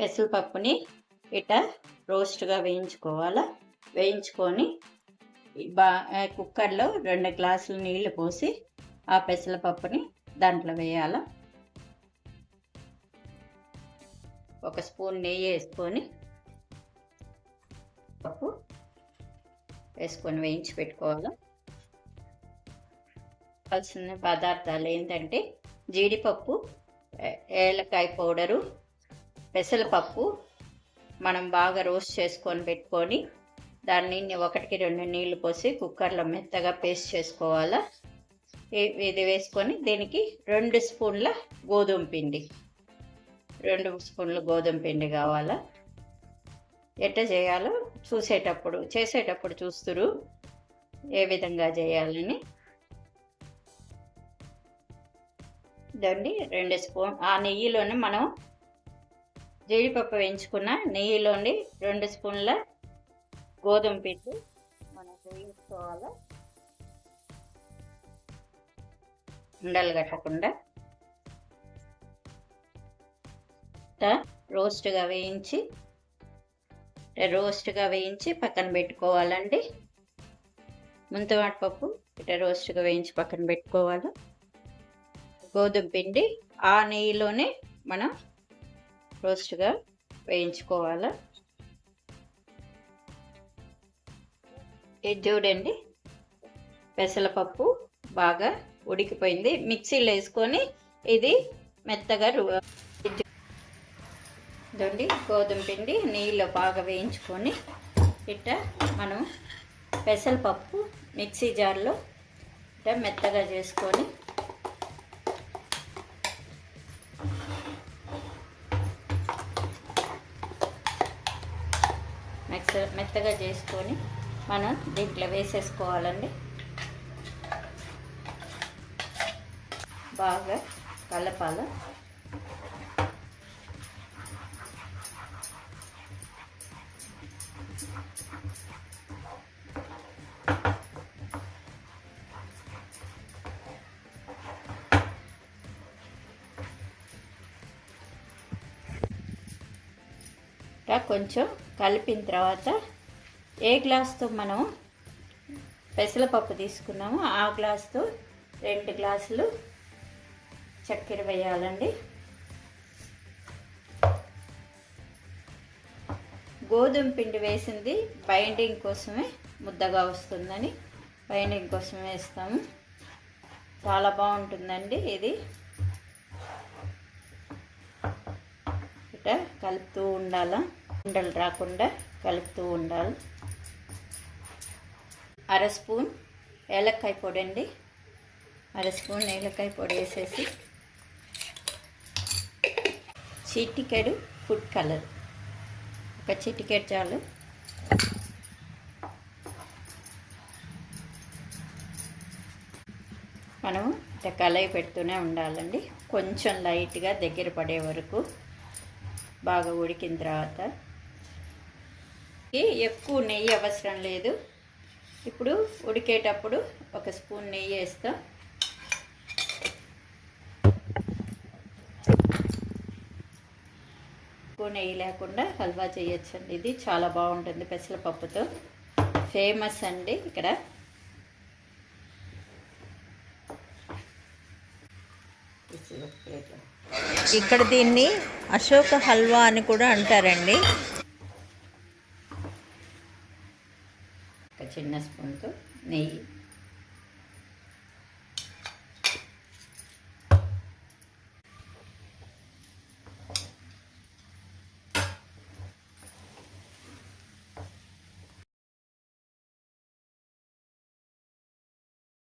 పెసరపప్పుని ఇట రోస్ట్గా వేయించుకోవాలా? వేయించుకొని బా కుక్కర్లో రెండు గ్లాసులు నీళ్ళు పోసి ఆ పెసరపప్పుని దాంట్లో వేయాల? ఒక స్పూన్ నెయ్యి వేసుకొని పప్పు వేసుకొని వేయించి పెట్టుకోవాలి? కావాల్సిన పదార్థాలు ఏంటంటే జీడిపప్పు ఏలకాయ పౌడరు పెసరపప్పు మనం బాగా రోస్ట్ చేసుకొని పెట్టుకొని దాన్ని ఒకటికి రెండు నీళ్ళు పోసి కుక్కర్లో మెత్తగా పేస్ట్ చేసుకోవాలా? ఇది వేసుకొని దీనికి రెండు స్పూన్ల గోధుమ పిండి. రెండు స్పూన్ల గోధుమ పిండి కావాలా? ఎట్ట చేయాలో చూసేటప్పుడు చేసేటప్పుడు చూస్తురు ఏ విధంగా చేయాలని. దాన్ని రెండు స్పూన్ ఆ నెయ్యిలోనే మనం జీడిపప్పు వేయించుకున్న నెయ్యిలోని రెండు స్పూన్ల గోధుమ పిండి మనం వేయించుకోవాలి. ఉండలు కట్టకుండా. రోస్ట్గా వేయించి రోస్ట్గా వేయించి పక్కన పెట్టుకోవాలండి. ముంతమాటి పప్పు రోస్ట్గా వేయించి పక్కన పెట్టుకోవాలి. గోధుమ పిండి ఆ నెయ్యిలోనే మనం రోస్ట్గా వేయించుకోవాలి? ఇది చూడండి. పెసలపప్పు బాగా ఉడికిపోయింది. మిక్సీలో వేసుకొని ఇది మెత్తగా రు- ఇదండి గోధుమ పిండి నీళ్ళు బాగా వేయించుకొని ఇట్ట మనం పెసలపప్పు మిక్సీ జార్లో ఇట్ట మెత్తగా చేసుకొని మెత్త మెత్తగా చేసుకొని మనం దీంట్లో వేసేసుకోవాలండి. బాగా కలపాల. కొంచెం కలిపిన తర్వాత ఏ గ్లాస్తో మనం పెసరపప్పు తీసుకున్నామో ఆ గ్లాస్తో రెండు గ్లాసులు చక్కెర వేయాలండి. గోధుమ పిండి వేసింది బైండింగ్ కోసమే ముద్దగా వస్తుందని బైండింగ్ కోసం వేస్తాము. చాలా బాగుంటుందండి ఇది. ఇట కలుపుతూ ఉండాలా. ఉండలు రాకుండా కలుపుతూ ఉండాలి. అర స్పూన్ ఏలక్కాయ పొడి అండి. అర స్పూన్ ఏలక్కాయ పొడి వేసేసి చిటికెడు ఫుడ్ కలర్. ఒక చిటికెడు చాలు. మనం ఇట్లా కలయి పెడుతూనే ఉండాలండి. కొంచెం లైట్గా దగ్గర పడే వరకు బాగా ఉడికిన తర్వాత ఎక్కువ నెయ్యి అవసరం లేదు. ఇప్పుడు ఉడికేటప్పుడు ఒక స్పూన్ నెయ్యి వేస్తాం. ఎక్కువ నెయ్యి లేకుండా హల్వా చేయొచ్చండి. ఇది చాలా బాగుంటుంది పెసరపప్పుతో. ఫేమస్ అండి ఇక్కడ. ఇక్కడ దీన్ని అశోక హల్వా అని కూడా అంటారండి. చిన్న స్పూన్తో నెయ్యి.